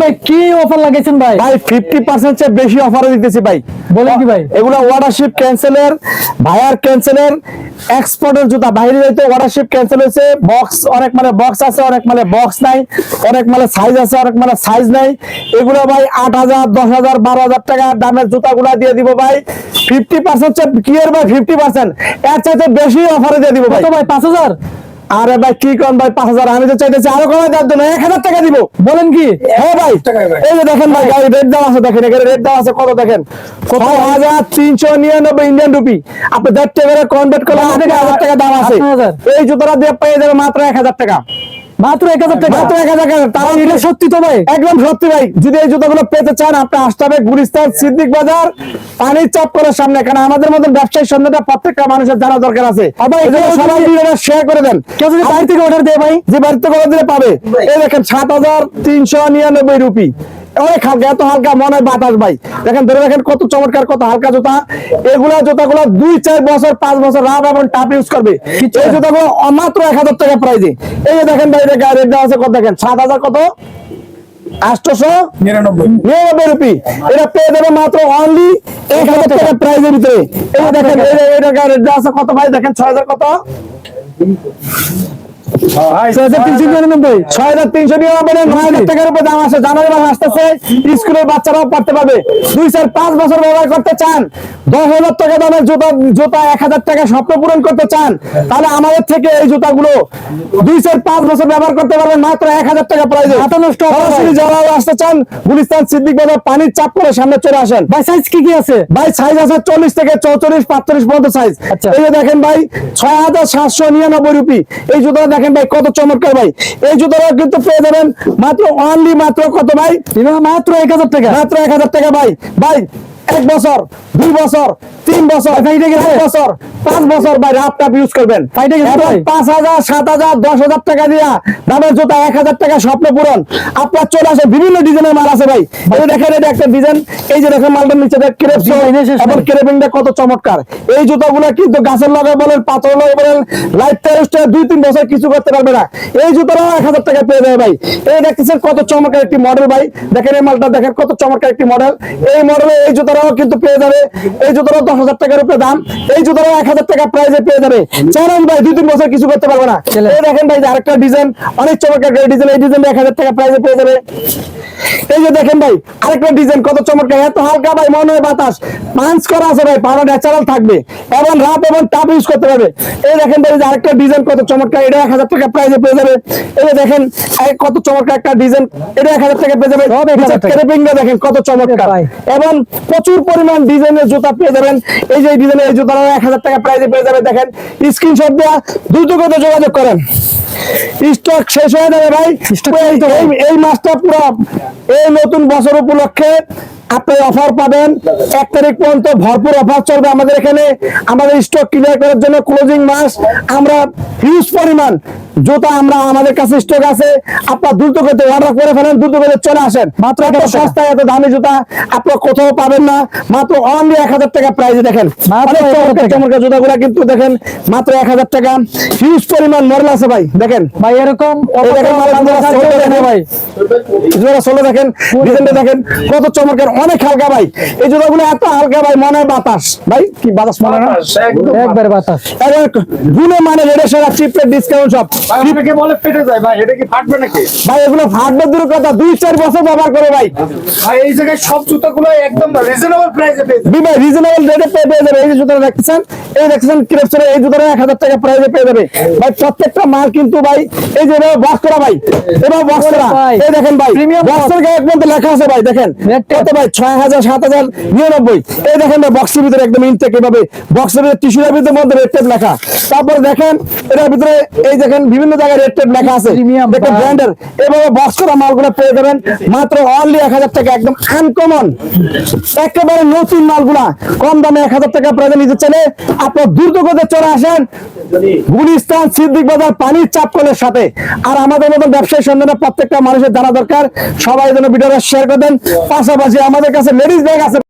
ভাই কি অফার লাগাইছেন ভাই? ভাই ফিফটি পার্সেন্ট চেয়ে বেশি অফারে দিতেছি ভাই। বলেন কি ভাই? এগুলো ওয়াটারশিপ ক্যান্সেলের ভায়ার ক্যান্সেলের এক্সপোর্টের জুতা। বাইরে যাইতে ওয়াটারশিপ ক্যান্সেল হয়েছে। বক্স অনেক মানে বক্স আছে অনেক মানে বক্স নাই। অনেক মানে সাইজ আছে অনেক মানে সাইজ নাই। এগুলো ভাই আট হাজার দশ হাজার বারো হাজার টাকা দামের জুতাগুলো দিয়ে দিব ভাই। ফিফটি পার্সেন্ট কি এর ভাই ফিফটি পার্সেন্ট এর চাইতে বেশি অফারে দিয়ে দিব ভাই। কত ভাই? পাঁচ হাজার? আরে ভাই কি কম ভাই পাঁচ হাজার। আমি তো চাইতেছি আরও কমে দেওয়ার জন্য। এক হাজার টাকা দিবো। বলেন কি? হ্যাঁ ভাই। এই যে দেখেন ভাই গাড়ি রেট দাম আছে দেখেন এখানে রেট দেওয়া আছে কত দেখেন? কত? হাজার তিনশো নিরানব্বই ইন্ডিয়ান রুপি আপনি দেড় টাকা কনভার্ট করলে হাজার। টাকা দাম আছে। এই জুতোটা দিয়ে পেয়ে যাবে মাত্র এক হাজার টাকা। মাত্র এক হাজার টাকা। মাত্র এক হাজার টাকা। তাও এটা সত্যি তো ভাই। একদম সত্যি ভাই। যদি এই জুতোগুলো পেতে চান আপনি আসতে হবে গুলিস্তান সিদ্দিক বাজার পানির চাপ করার সামনে। কারণ আমাদের মধ্যে ব্যবসায়ী সন্ধ্যাটা প্রত্যেকটা মানুষের জানা দরকার আছে। আবার সবাই ভিডিওটা শেয়ার করে দেন। কেউ যদি বাড়ি থেকে অর্ডার দেয় ভাই? যে বাড়িতে অর্ডার দিলে পাবে। এই দেখেন সাত হাজার তিনশো নিরানব্বই রুপি। অনেক হালকা এত হালকা মনে হয় বাতাস ভাই। দেখেন ধরে দেখেন কত চমৎকার কত হালকা জুতা। এগুলা জুতাগুলো দুই চার বছর পাঁচ বছর রাব এবং টাপ ইউজ করবে। এই জুতাগুলো মাত্র এক হাজার টাকা প্রাইজে এই যে দেখেন ভাই রেট দেওয়া আছে কত দেখেন? সাত হাজার কত? আটশোশো নিরানব্বই। নিরানব্বই রুপি এটা পেয়ে যাবে মাত্র অনলি এক হাজার টাকা প্রাইজের ভিতরে। এই দেখেন এটা রেট দেওয়া আছে কত ভাই? দেখেন ছয় হাজার কত? স্কুলের বাচ্চারাও পড়তে পারবে। দুই চার পাঁচ বছর ব্যবহার করতে চান দশ হাজার টাকা দামের জুতা জুতা এক হাজার টাকা স্বপ্ন পূরণ করতে চান তাহলে আমাদের থেকে এই জুতাগুলো দুই চার পাঁচ বছর ব্যবহার করতে পারবেন মাত্র এক হাজার টাকা প্রাইজে মাথা নষ্ট সরাসরি যারা আসতে চান গুলিস্তান সিদ্দিক বাজার পানির চাপ করে সামনে চলে আসেন। ভাই সাইজ কি কি আছে? ভাই সাইজ আছে চল্লিশ থেকে চৌচল্লিশ পাঁচচল্লিশ পর্যন্ত সাইজ আচ্ছা। এই যে দেখেন ভাই ছয় হাজার সাতশো নিরানব্বই রুপি। এই জুতোটা দেখেন ভাই কত চমৎকার ভাই। এই জুতোটা কিন্তু পেয়ে যাবেন মাত্র অনলি মাত্র কত ভাই? মাত্র এক হাজার টাকা। মাত্র এক হাজার টাকা ভাই। ভাই এক বছর দুই বছর তিন বছর গেছে? বছর পাঁচ বছর ভাই রাফ টাপ ইউজ করবেন। গেছে পাঁচ হাজার সাত হাজার দশ হাজার টাকা দিয়া দামের জুতা এক হাজার টাকা স্বপ্ন পূরণ। আপনার চলে আসে বিভিন্ন ডিজাইনের মাল আছে ভাই। এই দেখেন এটা একটা ডিজাইন এই যে দেখেন মালটার নিচে ক্রেপ এবং ক্রেপিংটা কত চমৎকার। এই জুতাগুলো কিন্তু গাছের লগে বলেন পাথর লগে বলেন লাইট তেরোটা দুই তিন বছর কিছু করতে পারবে না। এই জুতাটাও এক হাজার টাকা পেয়ে যাবে ভাই। এই দেখতেছেন কত চমৎকার একটি মডেল ভাই। দেখেন এই মালটা দেখেন কত চমৎকার একটি মডেল এই মডেলে এই জুতাটাও কিন্তু পেয়ে যাবে। এই জুতাটাও দশ হাজার টাকার উপরে দাম। এই জুতাটাও এক হাজার টাকা প্রাইজে পেয়ে যাবে। চ্যালেঞ্জ ভাই দুই তিন বছর কিছু করতে পারবে না। এই দেখেন ভাই আরেকটা ডিজাইন অনেক চমৎকার ডিজাইন এই ডিজাইন এক হাজার টাকা প্রাইজে পেয়ে যাবে। এই যে দেখেন ভাই আরেকটা ডিজাইন কত চমৎকার। এত হালকা ভাই মনে হয় বাতাস। পাঞ্চ করা আছে ভাই পাওয়া ন্যাচারাল থাকবে। এবং রাপ এবং টাপ ইউজ করতে পারবে। এই দেখেন ভাই যে আরেকটা ডিজাইন কত চমৎকার। এটা এক হাজার টাকা প্রাইজে পেয়ে যাবে। এই যে দেখেন কত চমৎকার একটা ডিজাইন এটা এক হাজার টাকা পেয়ে যাবে। সব 1000 টাকা। ক্রেপিংটা দেখেন কত চমৎকার। এবং প্রচুর পরিমাণ ডিজাইনের জুতা পেয়ে যাবেন। এই যে ডিজাইনের এই জুতা এক হাজার টাকা প্রাইজে পেয়ে যাবে দেখেন স্ক্রিনশট দেওয়া দ্রুত করে যোগাযোগ করেন। স্টক শেষ হয়ে যাবে ভাই। এই- মাসটা পুরো এই নতুন বছর উপলক্ষে আপনি অফার পাবেন। এক তারিখ পর্যন্ত ভরপুর অফার চলবে আমাদের এখানে। আমাদের স্টক ক্লিয়ার করার জন্য ক্লোজিং মাস। আমরা হিউজ পরিমাণ জুতা আমরা আমাদের কাছে স্টক আছে। আপনার দ্রুত করতে অর্ডার করে ফেলেন দ্রুত করে চলে আসেন। মাত্র এত সস্তায় এত দামি জুতা আপনার কোথাও পাবেন না। মাত্র অনলি এক হাজার টাকা প্রাইজে দেখেন। মাত্র অনেক 1000 চমৎকার জুতাগুলা কিন্তু দেখেন মাত্র এক হাজার টাকা। হিউজ পরিমাণ মডেল আছে ভাই দেখেন। ভাই এরকম ভাই। জোড়া ষোলো দেখেন ডিজাইনটা দেখেন। কত চমৎকার অনেক হালকা ভাই। এই জুতাগুলো এত হালকা ভাই মনে হয় বাতাস। ভাই কি বাতাস মনে হয় না? একবারে বাতাস। গুণে মানে রেডে সেরা চিপের ডিসকাউন্ট সব অনেকে বলে ফেটে যায় ভাই এটা কি ফাটবে নাকি ভাই এগুলো ফাটবে দূর কথা দুই চার বছর ব্যবহার করে ভাই ভাই এই জায়গায় সব জুতাগুলো একদম রিজনেবল প্রাইসে পেয়ে যাবেন। বিভাই রিজনেবল রেটে পেয়ে পেয়ে যাবে এই যে জুতোটা দেখতেছেন এই দেখছেন ক্রেপসের এই জুতোটা এক হাজার টাকা প্রাইসে পেয়ে যাবে। ভাই প্রত্যেকটা মাল কিন্তু ভাই এই যে এভাবে বক্স করা ভাই এভাবে বক্স করা। এই দেখেন ভাই বক্সের গায়ে মধ্যে লেখা আছে ভাই দেখেন। কত ভাই? ছয় হাজার সাত হাজার নিরানব্বই। এই দেখেন ভাই বক্সের ভিতরে একদম ইনটেক এভাবে। বক্সের ভিতরে টিস্যুর ভিতরে মধ্যে রেড টেপ লেখা। তারপর দেখেন এটার ভিতরে এই দেখেন বিভিন্ন জায়গায় রেড টেপ লেখা আছে। দেখেন ব্র্যান্ডের। এভাবে বক্স করা মালগুলো পেয়ে যাবেন। মাত্র অনলি এক হাজার টাকা একদম আনকমন একেবারে নতুন মালগুলা। কম দামে এক হাজার টাকা প্রাইজে নিতে চাইলে আপনার দ্রুত করতে চলে আসেন। গুলিস্তান, সিদ্দিক বাজার, পানির চাপ কলের সাথে। আর আমাদের মতন ব্যবসায়ী সন্ধানে প্রত্যেকটা মানুষের জানা দরকার। সবাই যেন ভিডিওটা শেয়ার করে দেন। পাশাপাশি আমাদের কাছে লেডিস ব্যাগ আছে।